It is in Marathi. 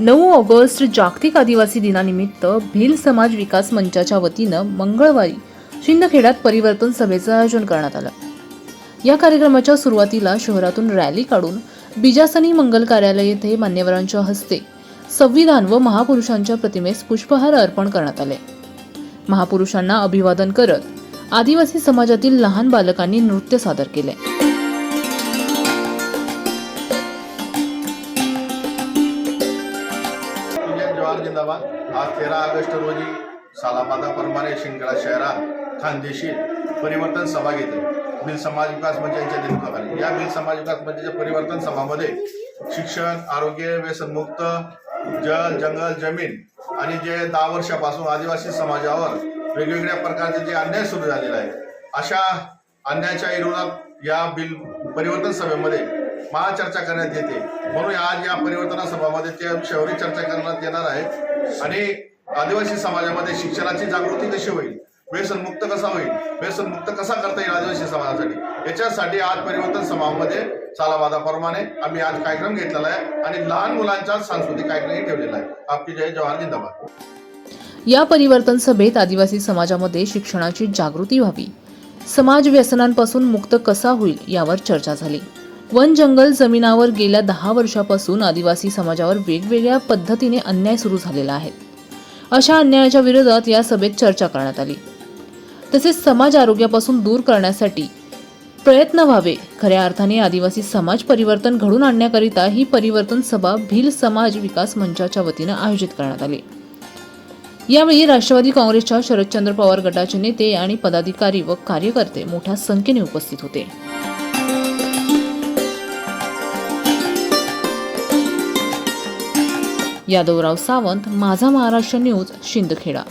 नऊ ऑगस्ट जागतिक आदिवासी दिनानिमित्त भिल समाज विकास मंचाच्या वतीनं मंगळवारी शिंदखेड्यात परिवर्तन सभेचं आयोजन करण्यात आलं. या कार्यक्रमाच्या सुरुवातीला शहरातून रॅली काढून बिजासनी मंगल कार्यालय येथे मान्यवरांच्या हस्ते संविधान व महापुरुषांच्या प्रतिमेस पुष्पहार अर्पण करण्यात आले. महापुरुषांना अभिवादन करत आदिवासी समाजातील लहान बालकांनी नृत्य सादर केले. इंडियन जिंदाबाद. आज तेरा ऑगस्ट रोजी सालाबादाप्रमाणे शिंगळा शहरात खानदेशी परिवर्तन सभा घेतली. बिल समाज विकास मंच यांच्या नेतृत्वाखाली. या बिल समाज विकास मंचाच्या परिवर्तन सभामध्ये शिक्षण आरोग्य व्यसनमुक्त जल जंगल जमीन आणि जे दहा वर्षापासून आदिवासी समाजावर वेगवेगळ्या प्रकारचे जे अन्याय सुरू झालेला आहे अशा अन्यायाच्या विरोधात या बिल परिवर्तन सभेमध्ये महाचर्चा करण्यात येते. म्हणून आज या परिवर्तन सभामध्ये त्या विषयावरही चर्चा करण्यात येणार आहे आणि आदिवासी समाजामध्ये शिक्षणाची जागृती कशी होईल? व्यसनमुक्त कसा होईल? व्यसनमुक्त कसा करता येईल आदिवासी समाजासाठी? याच्यासाठी आज परिवर्तन सभामध्ये सालाबादाप्रमाणे आम्ही आज कार्यक्रम घेतलेला आहे आणि लहान मुलांचा सांस्कृतिक कार्यक्रमही ठेवलेला आहे. आपकी जय जवाहर जिंदाबाद. या परिवर्तन सभेत आदिवासी समाजामध्ये शिक्षणाची जागृती व्हावी. समाज व्यसनांपासून मुक्त कसा होईल यावर चर्चा झाली. वन जंगल जमिनावर गेल्या दहा वर्षापासून आदिवासी समाजावर वेगवेगळ्या पद्धतीने अन्याय सुरू झालेला आहे. अशा अन्यायाच्या विरोधात या सभेत चर्चा करण्यात आली. तसेच समाज आरोग्यापासून दूर करण्यासाठी प्रयत्न व्हावे खऱ्या अर्थाने आदिवासी समाज परिवर्तन घडून आणण्याकरिता ही परिवर्तन सभा भिल समाज विकास मंचाच्या वतीनं आयोजित करण्यात आली. यावेळी राष्ट्रवादी काँग्रेसच्या शरदचंद्र पवार गटाचे नेते आणि पदाधिकारी व कार्यकर्ते मोठ्या संख्येने उपस्थित होते. यादवराव सावंत माझा महाराष्ट्र न्यूज शिंदखेडा.